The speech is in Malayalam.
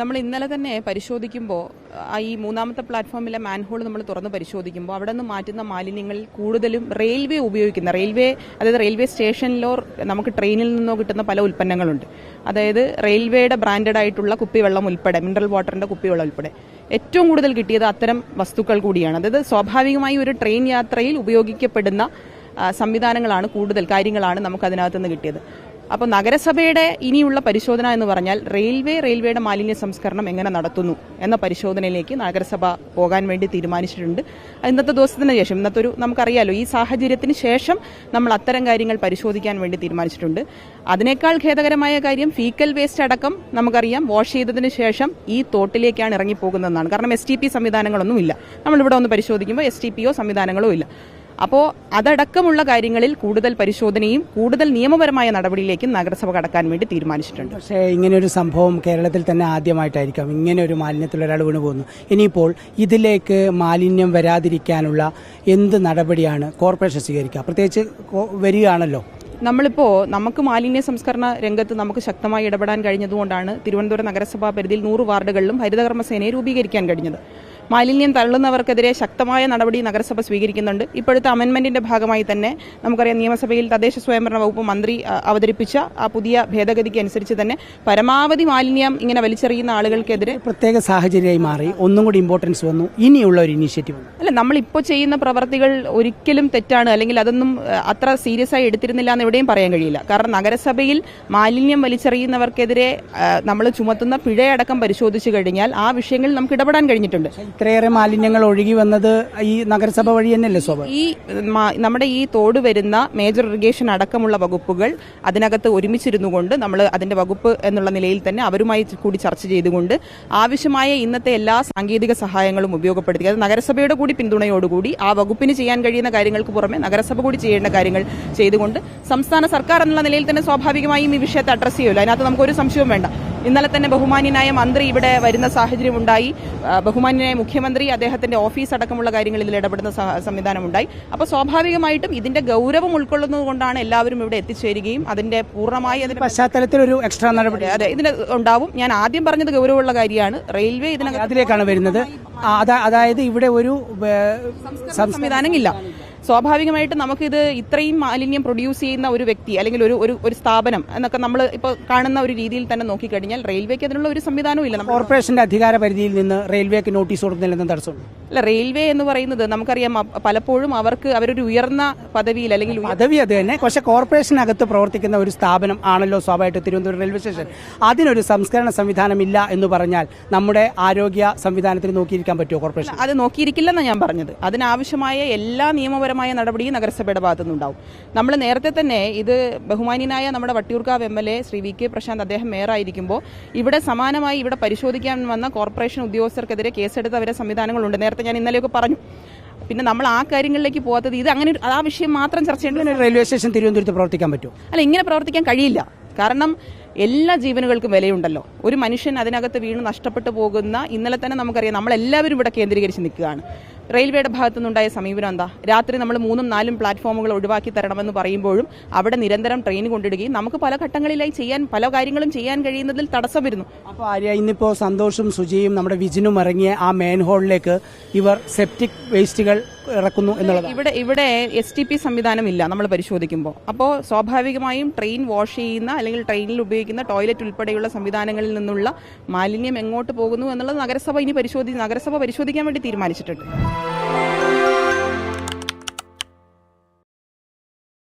നമ്മൾ ഇന്നലെ തന്നെ പരിശോധിക്കുമ്പോൾ ഈ മൂന്നാമത്തെ പ്ലാറ്റ്ഫോമിലെ മാൻഹോൾ നമ്മൾ തുറന്ന് പരിശോധിക്കുമ്പോൾ അവിടെ നിന്ന് മാറ്റുന്ന മാലിന്യങ്ങൾ കൂടുതലും റെയിൽവേ ഉപയോഗിക്കുന്ന റെയിൽവേ അതായത് റെയിൽവേ സ്റ്റേഷനിലോ നമുക്ക് ട്രെയിനിൽ നിന്നോ കിട്ടുന്ന പല ഉൽപ്പന്നങ്ങളുണ്ട്. അതായത് റെയിൽവേയുടെ ബ്രാൻഡഡ് ആയിട്ടുള്ള കുപ്പിവെള്ളം ഉൾപ്പെടെ മിനറൽ വാട്ടറിന്റെ കുപ്പിവെള്ളം ഉൾപ്പെടെ. ഏറ്റവും കൂടുതൽ കിട്ടിയത് അത്തരം വസ്തുക്കൾ കൂടിയാണ്. അതായത് സ്വാഭാവികമായി ഒരു ട്രെയിൻ യാത്രയിൽ ഉപയോഗിക്കപ്പെടുന്ന സംവിധാനങ്ങളാണ് കൂടുതൽ കാര്യങ്ങളാണ് നമുക്ക് അതിനകത്ത് നിന്ന് കിട്ടിയത്. അപ്പോൾ നഗരസഭയുടെ ഇനിയുള്ള പരിശോധന എന്ന് പറഞ്ഞാൽ റെയിൽവേ റെയിൽവേയുടെ മാലിന്യ സംസ്കരണം എങ്ങനെ നടത്തുന്നു എന്ന പരിശോധനയിലേക്ക് നഗരസഭ പോകാൻ വേണ്ടി തീരുമാനിച്ചിട്ടുണ്ട്. ഇന്നത്തെ ദിവസത്തിന് ശേഷം ഇന്നത്തെ ഒരു നമുക്കറിയാലോ ഈ സാഹചര്യത്തിന് ശേഷം നമ്മൾ അത്തരം കാര്യങ്ങൾ പരിശോധിക്കാൻ വേണ്ടി തീരുമാനിച്ചിട്ടുണ്ട്. അതിനേക്കാൾ ഖേദകരമായ കാര്യം ഫീക്കൽ വേസ്റ്റ് അടക്കം നമുക്കറിയാം വാഷ് ചെയ്തതിന് ശേഷം ഈ തോട്ടിലേക്കാണ് ഇറങ്ങിപ്പോകുന്നതെന്നാണ്. കാരണം എസ് ടി പി സംവിധാനങ്ങളൊന്നും ഇല്ല നമ്മളിവിടെ ഒന്ന് പരിശോധിക്കുമ്പോൾ എസ് ടി പിയോ സംവിധാനങ്ങളോ ഇല്ല. അപ്പോൾ അതടക്കമുള്ള കാര്യങ്ങളിൽ കൂടുതൽ പരിശോധനയും കൂടുതൽ നിയമപരമായ നടപടിയിലേക്കും നഗരസഭ കടക്കാൻ വേണ്ടി തീരുമാനിച്ചിട്ടുണ്ട്. പക്ഷേ ഇങ്ങനെ ഒരു സംഭവം കേരളത്തിൽ തന്നെ ആദ്യമായിട്ടായിരിക്കാം. ഇങ്ങനെ ഒരു മാലിന്യത്തിൽ ഒരാൾ വീണു പോകുന്നു. ഇനിയിപ്പോൾ ഇതിലേക്ക് മാലിന്യം വരാതിരിക്കാനുള്ള എന്ത് നടപടിയാണ് കോർപ്പറേഷൻ സ്വീകരിക്കുക? പ്രത്യേകിച്ച് വരികയാണല്ലോ. നമ്മളിപ്പോൾ നമുക്ക് മാലിന്യ സംസ്കരണ രംഗത്ത് നമുക്ക് ശക്തമായി ഇടപെടാൻ കഴിഞ്ഞതുകൊണ്ടാണ് തിരുവനന്തപുരം നഗരസഭാ പരിധിയിൽ നൂറ് വാർഡുകളിലും ഹരിതകർമ്മസേനയെ രൂപീകരിക്കാൻ കഴിഞ്ഞത്. മാലിന്യം തള്ളുന്നവർക്കെതിരെ ശക്തമായ നടപടി നഗരസഭ സ്വീകരിക്കുന്നുണ്ട്. ഇപ്പോഴത്തെ അമെന്റ്മെന്റിന്റെ ഭാഗമായി തന്നെ നമുക്കറിയാം നിയമസഭയിൽ തദ്ദേശ സ്വയംഭരണ വകുപ്പ് മന്ത്രി അവതരിപ്പിച്ച ആ പുതിയ ഭേദഗതിക്ക് അനുസരിച്ച് തന്നെ പരമാവധി മാലിന്യം ഇങ്ങനെ വലിച്ചെറിയുന്ന ആളുകൾക്കെതിരെ പ്രത്യേക സാഹചര്യമായി മാറി. ഒന്നും കൂടി ഇമ്പോർട്ടൻസ് വന്നു. ഇനിയുള്ള ഒരു ഇനീഷ്യേറ്റീവ് അല്ല നമ്മളിപ്പോൾ ചെയ്യുന്ന പ്രവർത്തികൾ ഒരിക്കലും തെറ്റാണ്. അല്ലെങ്കിൽ അതൊന്നും അത്ര സീരിയസ് ആയി എടുത്തിരുന്നില്ല എന്ന് എവിടെയും പറയാൻ കഴിയില്ല. കാരണം നഗരസഭയിൽ മാലിന്യം വലിച്ചെറിയുന്നവർക്കെതിരെ നമ്മൾ ചുമത്തുന്ന പിഴയടക്കം പരിശോധിച്ചു കഴിഞ്ഞാൽ ആ വിഷയങ്ങളിൽ നമുക്ക് ഇടപെടാൻ കഴിഞ്ഞിട്ടുണ്ട്. ഇത്രയേറെ മാലിന്യങ്ങൾ ഒഴുകി വന്നത് ഈ നഗരസഭ വഴി തന്നെയല്ലേ സ്വാഭാവികം ഈ നമ്മുടെ ഈ തോട് വരുന്ന മേജർ ഇറിഗേഷൻ അടക്കമുള്ള വകുപ്പുകൾ അതിനകത്ത് ഒരുമിച്ചിരുന്നു കൊണ്ട് നമ്മൾ അതിന്റെ വകുപ്പ് എന്നുള്ള നിലയിൽ തന്നെ അവരുമായി കൂടി ചർച്ച ചെയ്തുകൊണ്ട് ആവശ്യമായ ഇന്നത്തെ എല്ലാ സാങ്കേതിക സഹായങ്ങളും ഉപയോഗപ്പെടുത്തി. അത് നഗരസഭയുടെ കൂടി പിന്തുണയോടുകൂടി ആ വകുപ്പിന് ചെയ്യാൻ കഴിയുന്ന കാര്യങ്ങൾക്ക് പുറമെ നഗരസഭ കൂടി ചെയ്യേണ്ട കാര്യങ്ങൾ ചെയ്തുകൊണ്ട് സംസ്ഥാന സർക്കാർ എന്നുള്ള നിലയിൽ തന്നെ സ്വാഭാവികമായും ഈ വിഷയത്തെ അഡ്രസ് ചെയ്യുമല്ലോ. അതിനകത്ത് നമുക്കൊരു സംശയവും വേണ്ട. ഇന്നലെ തന്നെ ബഹുമാന്യനായ മന്ത്രി ഇവിടെ വരുന്ന സാഹചര്യം ഉണ്ടായി. ബഹുമാന്യനായ മുഖ്യമന്ത്രി അദ്ദേഹത്തിന്റെ ഓഫീസ് അടക്കമുള്ള കാര്യങ്ങളിൽ ഇതിൽ ഇടപെടുന്ന സംവിധാനമുണ്ടായി. അപ്പോൾ സ്വാഭാവികമായിട്ടും ഇതിന്റെ ഗൗരവം ഉൾക്കൊള്ളുന്നതുകൊണ്ടാണ് എല്ലാവരും ഇവിടെ എത്തിച്ചേരുകയും അതിന്റെ പൂർണമായി അതിന്റെ പശ്ചാത്തലത്തിൽ ഒരു എക്സ്ട്രാ നടപടി. അതെ ഇതിന് ഉണ്ടാവും. ഞാൻ ആദ്യം പറഞ്ഞത് ഗൗരവമുള്ള കാര്യമാണ്. റെയിൽവേ ഇതിനകത്തിലേക്കാണ് വരുന്നത്. അതായത് ഇവിടെ ഒരു സംവിധാനം സംവിധാനമില്ല. സ്വാഭാവികമായിട്ട് നമുക്കിത് ഇത്രയും മാലിന്യം പ്രൊഡ്യൂസ് ചെയ്യുന്ന ഒരു വ്യക്തി അല്ലെങ്കിൽ ഒരു ഒരു ഒരു സ്ഥാപനം എന്നൊക്കെ നമ്മൾ ഇപ്പോൾ കാണുന്ന ഒരു രീതിയിൽ തന്നെ നോക്കിക്കഴിഞ്ഞാൽ റെയിൽവേക്ക് അതിനുള്ള ഒരു സംവിധാനവും ഇല്ല. കോർപ്പറേഷന്റെ അധികാര പരിധിയിൽ നിന്ന് റെയിൽവേക്ക് നോട്ടീസ് കൊടുക്കുന്നില്ലെന്ന് തടസ്സമുണ്ട് അല്ല റെയിൽവേ എന്ന് പറയുന്നത് നമുക്കറിയാം പലപ്പോഴും അവർക്ക് അവരൊരു ഉയർന്ന പദവിയിൽ അല്ലെങ്കിൽ പദവി അത് തന്നെ. പക്ഷെ കോർപ്പറേഷനകത്ത് പ്രവർത്തിക്കുന്ന ഒരു സ്ഥാപനം ആണല്ലോ സ്വാഭാവികമായിട്ട് തിരുവനന്തപുരം റെയിൽവേ സ്റ്റേഷൻ. അതിനൊരു സംസ്കരണ സംവിധാനം ഇല്ല എന്ന് പറഞ്ഞാൽ നമ്മുടെ ആരോഗ്യ സംവിധാനത്തിന് നോക്കിയിരിക്കാൻ പറ്റുമോ കോർപ്പറേഷൻ? അത് നോക്കിയിരിക്കില്ലെന്നാണ് ഞാൻ പറഞ്ഞത്. അതിനാവശ്യമായ എല്ലാ നിയമപരമായ നടപടിയും നഗരസഭയുടെ ഭാഗത്തുനിന്നുണ്ടാവും. നമ്മൾ നേരത്തെ തന്നെ ഇത് ബഹുമാനിയനായ നമ്മുടെ Vattiyoorkavu M L A Shri V K Prashanth അദ്ദേഹം മേയറായിരിക്കുമ്പോൾ ഇവിടെ സമാനമായി ഇവിടെ പരിശോധിക്കാൻ വന്ന കോർപ്പറേഷൻ ഉദ്യോഗസ്ഥർക്കെതിരെ കേസെടുത്തവരെ സംവിധാനങ്ങളുണ്ട്. നേരത്തെ ഞാൻ ഇന്നലെയൊക്കെ പറഞ്ഞു. പിന്നെ നമ്മൾ ആ കാര്യങ്ങളിലേക്ക് പോകാത്തത് ഇത് അങ്ങനെ ആ വിഷയം മാത്രം ചർച്ച ചെയ്യേണ്ടത് റെയിൽവേ സ്റ്റേഷൻ തിരുവനന്തപുരത്ത് പ്രവർത്തിക്കാൻ പറ്റുമോ അല്ല ഇങ്ങനെ പ്രവർത്തിക്കാൻ കഴിയില്ല. കാരണം എല്ലാ ജീവനുകൾക്കും വിലയുണ്ടല്ലോ. ഒരു മനുഷ്യൻ അതിനകത്ത് വീണ് നഷ്ടപ്പെട്ടു പോകുന്ന ഇന്നലെ തന്നെ നമുക്കറിയാം നമ്മളെല്ലാവരും ഇവിടെ കേന്ദ്രീകരിച്ച് നിൽക്കുകയാണ്. റെയിൽവേയുടെ ഭാഗത്തു നിന്നുണ്ടായ സമീപനം എന്താ? രാത്രി നമ്മൾ മൂന്നും നാലും പ്ലാറ്റ്ഫോമുകൾ ഒഴിവാക്കി തരണമെന്ന് പറയുമ്പോഴും അവിടെ നിരന്തരം ട്രെയിൻ കൊണ്ടിടുകയും നമുക്ക് പല ഘട്ടങ്ങളിലായി ചെയ്യാൻ പല കാര്യങ്ങളും ചെയ്യാൻ കഴിയുന്നതിൽ തടസ്സം വരുന്നു. അപ്പോൾ ആര്യ ഇന്നിപ്പോൾ സന്തോഷും സുജിയും നമ്മുടെ വിജിനും ഇറങ്ങിയ ആ മെയിൻ ഹോളിലേക്ക് ഇവർ സെപ്റ്റിക് വേസ്റ്റുകൾ ഇറക്കുന്നു എന്നുള്ളത് ഇവിടെ ഇവിടെ എസ് ടി പി സംവിധാനം ഇല്ല നമ്മൾ പരിശോധിക്കുമ്പോൾ അപ്പോൾ സ്വാഭാവികമായും ട്രെയിൻ വാഷ് ചെയ്യുന്ന അല്ലെങ്കിൽ ട്രെയിനിൽ ഉപയോഗിക്കുന്ന ടോയ്ലറ്റ് ഉൾപ്പെടെയുള്ള സംവിധാനങ്ങളിൽ നിന്നുള്ള മാലിന്യം എങ്ങോട്ട് പോകുന്നു എന്നുള്ളത് നഗരസഭ ഇനി പരിശോധി നഗരസഭ പരിശോധിക്കാൻ വേണ്ടി തീരുമാനിച്ചിട്ടുണ്ട്.